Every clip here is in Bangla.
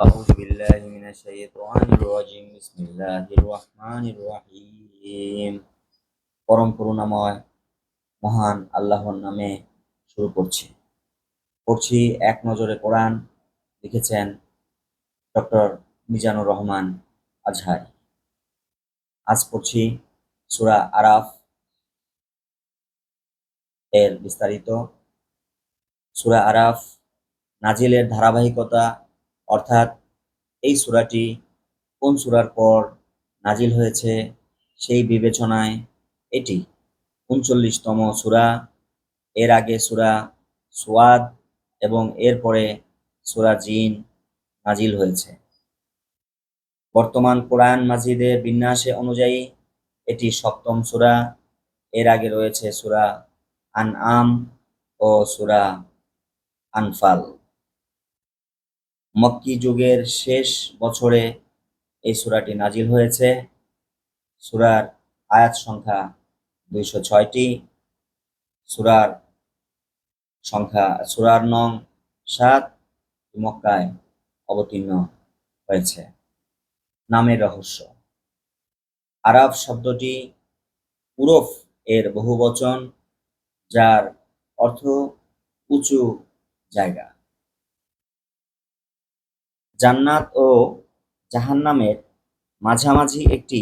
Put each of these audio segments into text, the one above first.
أعوذ بالله من الشيطان الرجيم بسم الله الرحمن الرحيم পরম করুণাময় মহান আল্লাহর নামে শুরু করছি পড়ছি এক নজরে কোরআন লিখেছেন ডক্টর মিজানুর রহমান আজহারি আজ পড়ছি সূরা আরাফ এর বিস্তারিত সূরা আরাফ নাজিলের ধারাবাহিকতা অর্থাৎ এই সূরাটি কোন সূরার পর নাজিল হয়েছে সেই বিবেচনায় এটি উনচল্লিশতম সূরা। এর আগে সূরা সুয়াদ এবং এরপরে সূরা জিন নাজিল হয়েছে। বর্তমান কোরআন মাজিদের বিন্যাসে অনুযায়ী এটি সপ্তম সূরা। এর আগে রয়েছে সূরা আনআম ও সূরা আনফাল। মক্কি যুগের শেষ বছরে এই সূরাটি নাজিল হয়েছে। সূরার আয়াত সংখ্যা দুইশো ছয়টি। সূরার সংখ্যা, সূরার নং সাত মক্কায় অবতীর্ণ হয়েছে। নামের রহস্য। আরব শব্দটি উরফ এর বহুবচন, যার অর্থ উঁচু জায়গা। জান্নাত ও জাহান্নামের মাঝামাঝি একটি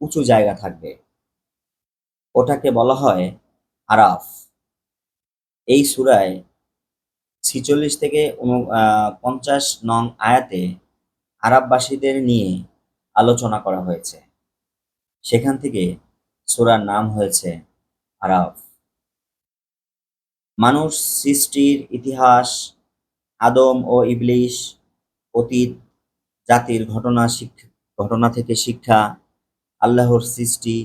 উঁচু জায়গা থাকবে। ওটাকে বলা হয় আরাফ। এই সূরায় ছিচল্লিশ থেকে পঞ্চাশ নং আয়াতে আরববাসীদের নিয়ে আলোচনা করা হয়েছে। সেখান থেকে সূরার নাম হয়েছে আরাফ। মানুষ সৃষ্টির ইতিহাস, আদম ও ইবলিশ অতীত, জাতির ঘটনা ঘটনা থেকে শিক্ষা, আল্লাহর সৃষ্টি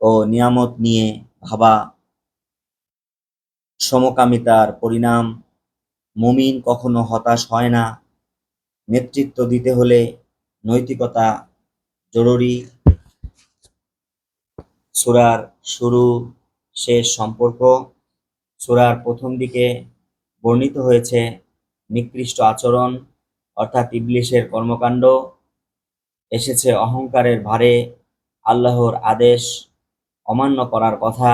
ও নিয়ামত নিয়ে ভাবা, সমকামিতার পরিণাম, মুমিন কখনো হতাশ হয় না। নেতৃত্ব দিতে হলে নৈতিকতা জরুরি। সূরার শুরু শেষ সম্পর্ক। সূরার প্রথম দিকে বর্ণিত হয়েছে নিকৃষ্ট আচরণ। অর্থাৎ ইবলিশের কর্মকাণ্ড, এসেছে অহংকারের ভারে, আল্লাহর আদেশ অমান্য করার কথা।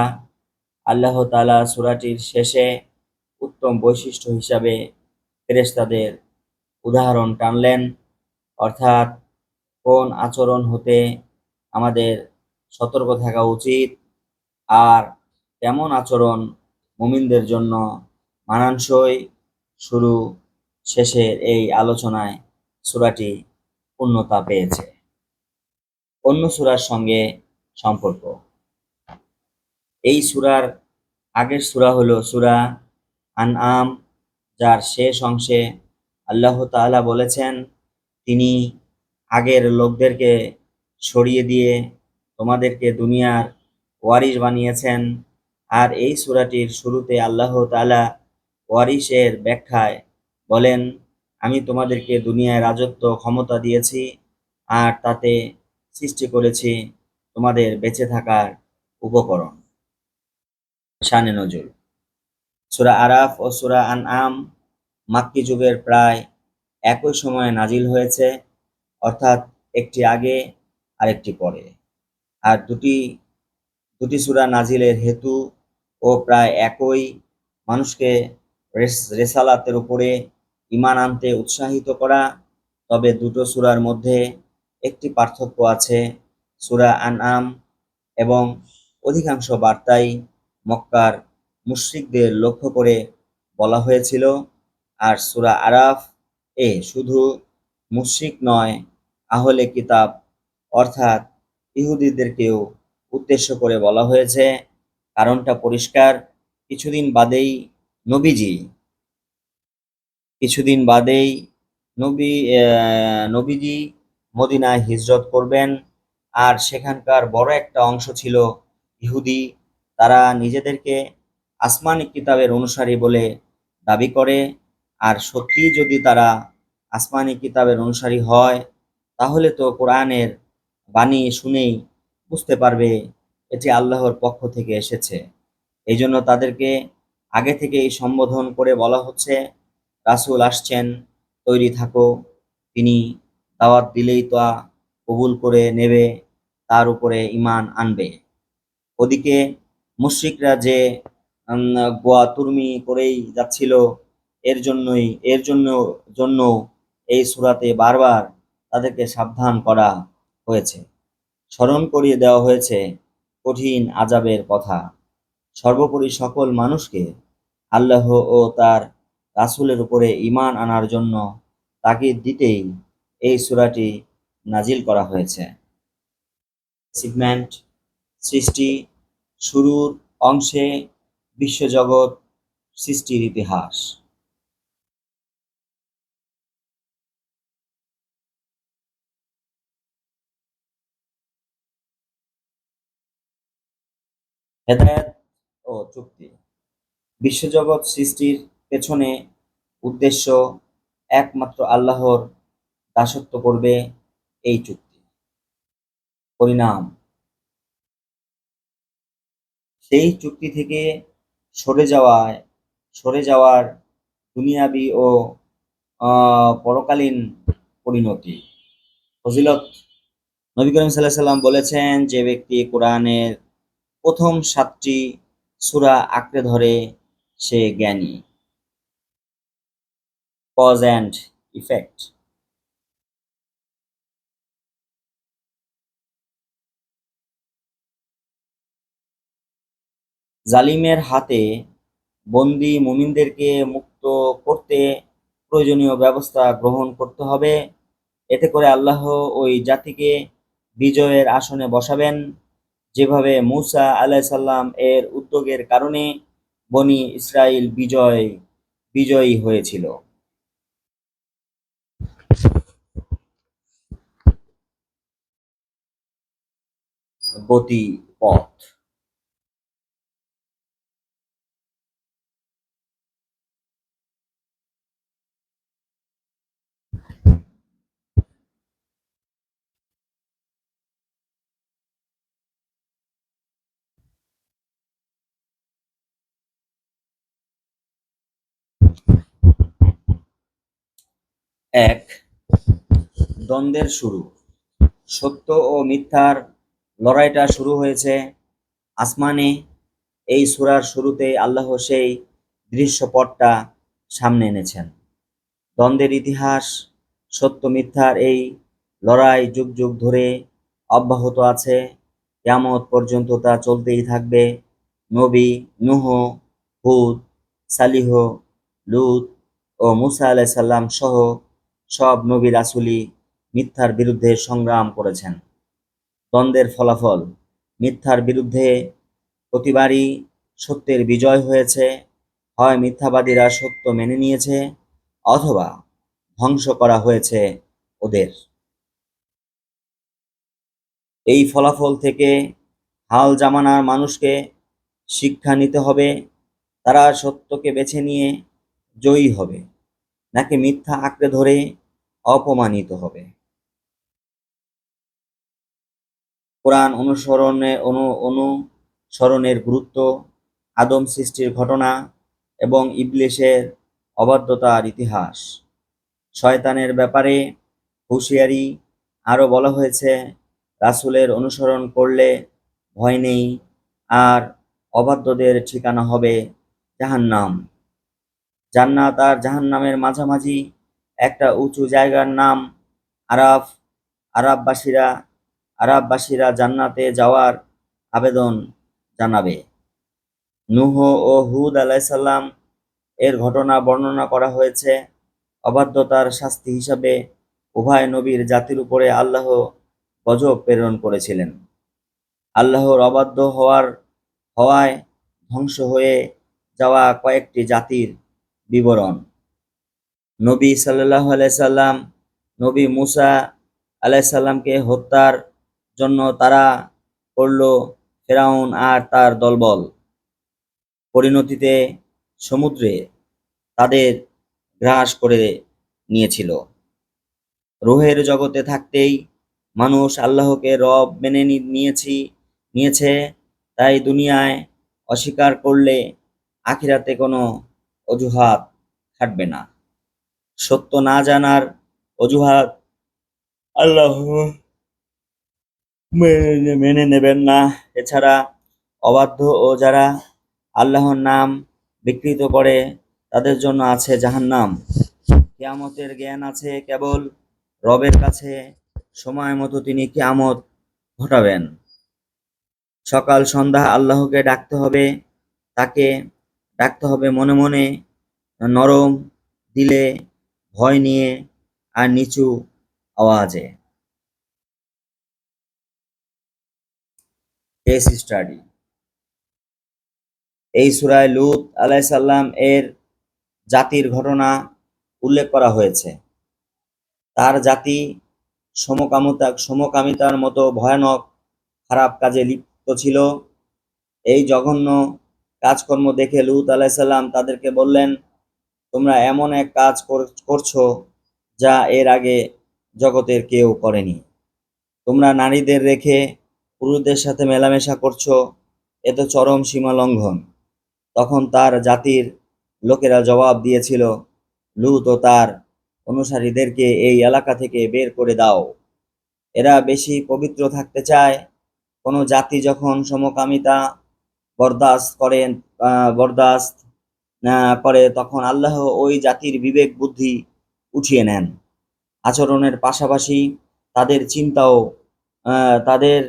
আল্লাহ তাআলা সূরাটির শেষে উত্তম বৈশিষ্ট্য হিসাবে ফেরেশতাদের উদাহরণ টানলেন, অর্থাৎ কোন আচরণ হতে আমাদের সতর্ক থাকা উচিত আর কেমন আচরণ মুমিনদের জন্য মানানসই? শুরু শেষের এই আলোচনায় সূরাটি পূর্ণতা পেয়েছে। অন্য সূরার সঙ্গে সম্পর্ক। এই সূরার আগের সূরা হলো সূরা আনআম, যার শেষ অংশে আল্লাহ তাআলা বলেছেন, তিনি আগের লোকদেরকে সরিয়ে দিয়ে তোমাদেরকে দুনিয়ার ওয়ারিশ বানিয়েছেন। আর এই সূরাটির শুরুতে আল্লাহ তাআলা ওয়ারিশের ব্যাখ্যায় বলেন, আমি তোমাদেরকে দুনিয়ায় রাজত্ব ক্ষমতা দিয়েছি আর তাতে সৃষ্টি করেছি তোমাদের বেঁচে থাকার উপকরণ। শানে নজরুল সুরা আরাফ ও সূরা আনআম মাক্কি যুগের প্রায় একই সময়ে নাজিল হয়েছে, অর্থাৎ একটি আগে আরেকটি পরে। আর দুটি দুটি সুরা নাজিলের হেতু ও প্রায় একই মানুষকে রেস- রেসালাতের উপরে ঈমান আনতে উৎসাহিত করা, তবে দুটো সুরার মধ্যে একটি পার্থক্য আছে। সূরা আনআম এবং অধিকাংশ বার্তাই মক্কার মুশরিকদের লক্ষ্য করে বলা হয়েছিল, আর সুরা আরাফ এ শুধু মুশরিক নয়, আহলে কিতাব অর্থাৎ ইহুদিদেরকেও উদ্দেশ্য করে বলা হয়েছে। কারণটা পরিষ্কার, কিছুদিন বাদেই নবীজি কিছুদিন বাদেই নবী নবীজি মদিনায় হিজরত করবেন। আর সেখানকার বড় একটা অংশ ছিল ইহুদি। তারা নিজেদেরকে আসমানি কিতাবের অনুসারী বলে দাবি করে। আর সত্যি যদি তারা আসমানি কিতাবের অনুসারী হয়, তাহলে তো কোরআনের বাণী শুনেই বুঝতে পারবে এটি আল্লাহর পক্ষ থেকে এসেছে। এই জন্য তাদেরকে আগে থেকেই সম্বোধন করে বলা হচ্ছে রাসূল আসছেন, তৈরি থাকো। তিনি দাওয়াত দিলেই তা কবুল করে নেবে, তার উপরে ঈমান আনবে। ওদিকে মুশরিকরা যে গোয়া তুর্মি করেই যাচ্ছিল, এর জন্যই, এর জন্য জন্য এই সুরাতে বারবার তাদেরকে সাবধান করা হয়েছে। স্মরণ করিয়ে দেওয়া হয়েছে কঠিন আজাবের কথা। সর্বোপরি সকল মানুষকে আল্লাহ ও তার রাসূলের উপরে ইমান আনার জন্য তাগিদ দিতেই এই সূরাটি নাজিল করা হয়েছে। সিগমেন্ট সৃষ্টি শুরুর অংশে বিশ্বজগৎ সৃষ্টির ইতিহাস। হেদায়েত ও চুক্তি। বিশ্বজগৎ সৃষ্টির পেছনে উদ্দেশ্য একমাত্র আল্লাহর দাসত্ব করবে এই চুক্তি। পরিণাম। সেই চুক্তি থেকে সরে যাওয়ায়, সরে যাওয়ার দুনিয়াবি ও পরকালীন পরিণতি। ফজিলত। নবী করিম সাল্লাহ সাল্লাম বলেছেন যে ব্যক্তি কোরআনের প্রথম সাতটি সূরা আঁকড়ে ধরে সে জ্ঞানী। কজ অ্যান্ড ইফেক্ট জালিমের হাতে বন্দি মুমিনদেরকে মুক্ত করতে প্রয়োজনীয় ব্যবস্থা গ্রহণ করতে হবে। এতে করে আল্লাহ ওই জাতিকে বিজয়ের আসনে বসাবেন। যেভাবে মুসা আলাইসাল্লাম এর উদ্যোগের কারণে বনি ইসরাইল বিজয়, বিজয়ী হয়েছিল। গতি পথ এক দ্বন্দ্বের শুরু। সত্য ও মিথ্যার লড়াইটা শুরু হয়েছে আসমানে। এই সুরার শুরুতে আল্লাহ সেই দৃশ্যপটটা সামনে এনেছেন। দ্বন্দ্বের ইতিহাস, সত্য মিথ্যার এই লড়াই যুগ যুগ ধরে অব্যাহত আছে। কিয়ামত পর্যন্ত তা চলতেই থাকবে। নবী নুহ, হুদ, সালিহ, লুত ও মুসা আলাইসাল্লাম সহ সব নবী রাসূলই মিথ্যার বিরুদ্ধে সংগ্রাম করেছেন। দ্বন্দ্বের ফলাফল। মিথ্যার বিরুদ্ধে প্রতিবারই সত্যের বিজয় হয়েছে, হয় মিথ্যাবাদীরা সত্য মেনে নিয়েছে, অথবা ধ্বংস করা হয়েছে ওদের। এই ফলাফল থেকে হাল জামানার মানুষকে শিক্ষা নিতে হবে, তারা সত্যকে বেছে নিয়ে জয়ী হবে, নাকি মিথ্যা আঁকড়ে ধরে অপমানিত হবে। কোরআন অনুসরণে অনু, অনুসরণের গুরুত্ব, আদম সৃষ্টির ঘটনা এবং ইবলিশের অবাধ্যতার ইতিহাস। শয়তানের ব্যাপারে হুঁশিয়ারি আরও বলা হয়েছে, রাসুলের অনুসরণ করলে ভয় নেই আর অবাধ্যদের ঠিকানা হবে জাহান্নাম। জান্নাত আর জাহান্নামের মাঝামাঝি একটা উঁচু জায়গার নাম আরাফ আরাববাসীরা আরাববাসীরা জান্নাতে যাওয়ার আবেদন জানাবে। নুহ ও হুদ আলাইসাল্লাম এর ঘটনা বর্ণনা করা হয়েছে। অবাধ্যতার শাস্তি হিসাবে উভয় নবীর জাতির উপরে আল্লাহ গজব প্রেরণ করেছিলেন। আল্লাহর অবাধ্য হওয়ার, হওয়ায় ধ্বংস হয়ে যাওয়া কয়েকটি জাতির বিবরণ। নবী সাল্লাহ আলাইসাল্লাম নবী মুসা আলাইসাল্লামকে হত্যার জন্য তারা করল ফেরাউন আর তার দলবল। পরিণতিতে সমুদ্রে তাদের গ্রাস করে নিয়েছিল। রোহের জগতে থাকতেই মানুষ আল্লাহকে রব মেনে নিয়েছি, নিয়েছে। তাই দুনিয়ায় অস্বীকার করলে আখিরাতে কোনো অজুহাত খাটবে না। সত্য না জানার অজুহাত আল্লাহ মেনে নেবেন না। এছাড়া অবাধ্য ও যারা আল্লাহর নাম বিকৃত করে, তাদের জন্য আছে জাহান্নাম। কেয়ামতের জ্ঞান আছে কেবল রবের কাছে। সময় মতো তিনি কেয়ামত ঘটাবেন। সকাল, সন্ধ্যা আল্লাহকে ডাকতে হবে। তাকে ডাকতে হবে মনে মনে, নরম দিলে, ভয় নিয়ে আর নিচু আওয়াজে। কেস স্টাডি এই সূরায় লূত আলাইসাল্লাম এর জাতির ঘটনা উল্লেখ করা হয়েছে। তার জাতি সমকামিতা, সমকামিতার মতো ভয়ানক খারাপ কাজে লিপ্ত ছিল। এই জঘন্য কাজকর্ম দেখে লূত আলাইসাল্লাম তাদেরকে বললেন, তোমরা এমন এক কাজ কর- করছ যা এর আগে জগতের কেউ করেনি। তোমরা নারীদের রেখে পুরুষদের সাথে মেলামেশা করছ, এ তো চরম সীমা লঙ্ঘন। তখন তার জাতির লোকেরা জবাব দিয়েছিল, লূত ও তার অনুসারীদেরকে এই এলাকা থেকে বের করে দাও। এরা বেশি পবিত্র থাকতে চায়। কোনো জাতি যখন সমকামিতা বরদাস্ত করেন বরদাস্ত করে, তখন আল্লাহ ওই জাতির বিবেক বুদ্ধি উঠিয়ে নেন। আচরণের পাশাপাশি তাদের চিন্তাও তাদের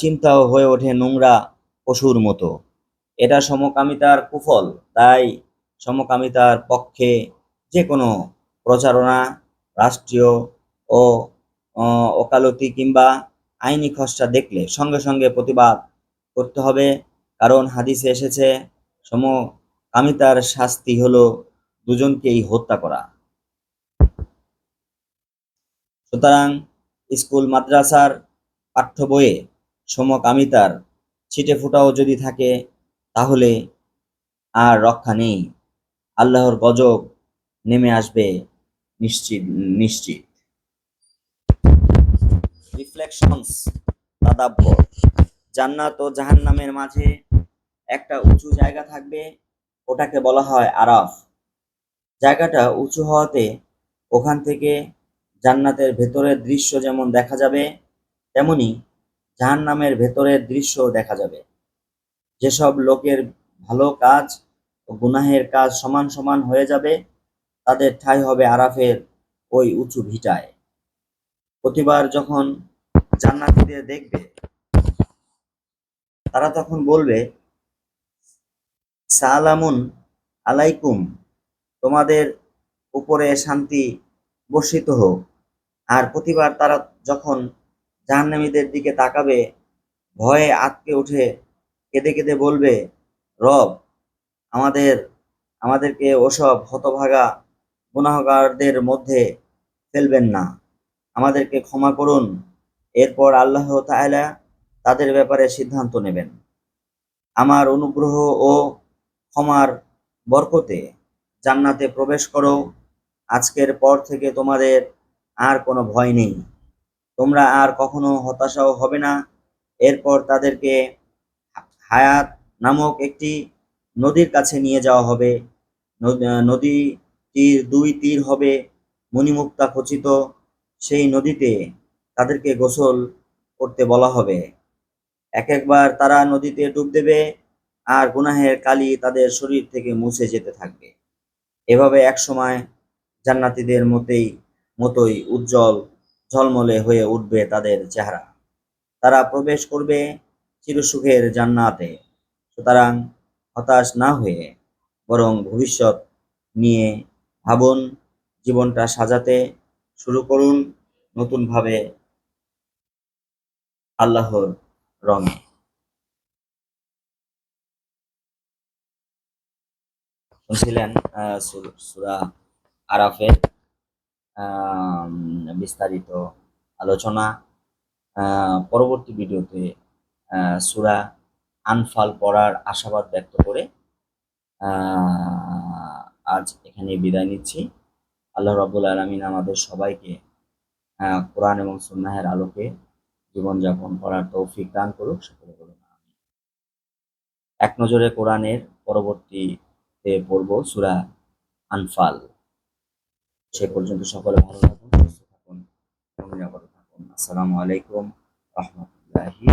চিন্তাও হয়ে ওঠে নোংরা পশুর মতো। এটা সমকামিতার কুফল, তাই সমকামিতার পক্ষে যে কোনো প্রচারণা, রাষ্ট্রীয় ও, ওকালতি কিংবা আইনি খসড়া দেখলে সঙ্গে সঙ্গে প্রতিবাদ করতে হবে। কারণ হাদিসে এসেছে, সমকামিতার শাস্তি হলো দুজনকেই হত্যা করা। সুতরাং স্কুল মাদ্রাসার পাঠ্য বইয়ে সমকামিতার ছিটে ফোঁটাও যদি থাকে, তাহলে আর রক্ষা নেই। আল্লাহর গজব নেমে আসবে নিশ্চিত নিশ্চিত। রিফ্লেকশনস তাদাব্বর জান্নাত ও জাহান্নামের মাঝে একটা উঁচু জায়গা থাকবে, ওটাকে বলা হয় আরাফ। জায়গাটা উঁচু হওয়াতে ওখান থেকে জান্নাতের ভেতরের দৃশ্য যেমন দেখা যাবে, তেমনি জাহান্নামের ভেতরের দৃশ্য দেখা যাবে। যেসব লোকের ভালো কাজ ও গুনাহের কাজ সমান সমান হয়ে যাবে, তাদের ঠাঁই হবে আরাফের ওই উঁচু ভিটায়। প্রতিবার যখন জান্নাতীদের দেখবে, তারা তখন বলবে, সালামুন আলাইকুম, তোমাদের উপরে শান্তি বর্ষিত হোক। আর প্রতিবার তারা যখন জাহান্নামীদের দিকে তাকাবে, ভয়ে আটকে উঠে কেঁদে কেঁদে বলবে, রব, আমাদের, আমাদেরকে ওসব হতভাগা গুনাহগারদের মধ্যে ফেলবেন না। আমাদেরকে ক্ষমা করুন। এরপর আল্লাহ তাআলা তাদের ব্যাপারে সিদ্ধান্ত নেবেন। আমার অনুগ্রহ ও ক্ষমার বরকতে জান্নাতে প্রবেশ করো। আজকের পর থেকে তোমাদের আর কোনো ভয় নেই। তোমরা আর কখনো হতাশাও হবে না। এরপর তাদেরকে হায়াত নামক একটি নদীর কাছে নিয়ে যাওয়া হবে। নদ- নদীটির দুই তীর হবে মণিমুক্তা খচিত। সেই নদীতে তাদেরকে গোসল করতে বলা হবে। এক একবার তারা নদীতে ডুব দেবে আর গুনাহের কালি তাদের শরীর থেকে মুছে যেতে থাকবে। এভাবে একসময় জান্নাতীদের মতেই মতোই উজ্জ্বল ঝলমলে হয়ে উঠবে তাদের চেহারা। তারা প্রবেশ করবে চিরসুখের জান্নাতে। সুতরাং হতাশ না হয়ে বরং ভবিষ্যৎ নিয়ে ভাবুন, জীবনটা সাজাতে শুরু করুন নতুনভাবে আল্লাহর রঙে। সু- সূরা আরাফের? বিস্তারিত আলোচনা পরবর্তী ভিডিওতে সূরা আনফাল পড়ার আশাবাদ ব্যক্ত করে আজ এখানে বিদায় নিচ্ছি আল্লাহ রাব্বুল আলামিন আমাদের সবাইকে কোরআন এবং সুন্নাহের আলোকে জীবনযাপন করার তৌফিক দান করুক, সকলে বলুন। এক নজরে কোরআনের পরবর্তীতে পড়ব সুরা আনফাল সে পর্যন্ত সকলে ভালো থাকুন সুস্থ থাকুন এবং নিরাপদে থাকুন। আসসালামু আলাইকুম রহমতুল্লাহি